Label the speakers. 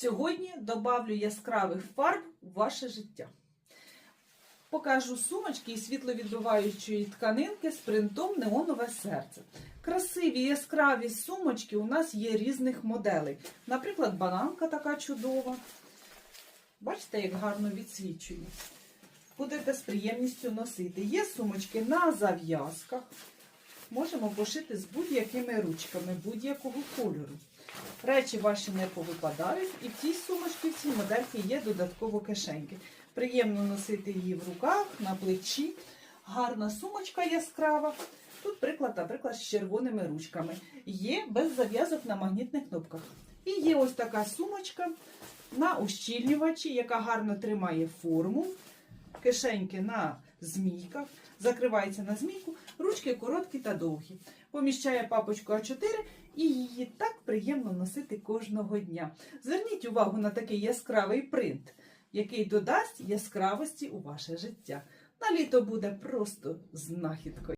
Speaker 1: Сьогодні добавлю яскравих фарб у ваше життя. Покажу сумочки із світловідбиваючої тканинки з принтом неонове серце. Красиві яскраві сумочки у нас є різних моделей. Наприклад, бананка така чудова. Бачите, як гарно відсвічує. Будете з приємністю носити. Є сумочки на зав'язках. Можемо пошити з будь-якими ручками, будь-якого кольору. Речі ваші не повипадають, і в цій сумочці, в цій модельці є додатково кишеньки. Приємно носити її в руках, на плечі. Гарна сумочка яскрава. Тут приклад, наприклад, з червоними ручками. Є без зав'язок на магнітних кнопках. І є ось така сумочка на ущільнювачі, яка гарно тримає форму. Кишеньки на змійках, закривається на змійку, ручки короткі та довгі. Поміщає папочку А4 і її так приємно носити кожного дня. Зверніть увагу на такий яскравий принт, який додасть яскравості у ваше життя. На літо буде просто знахідкою.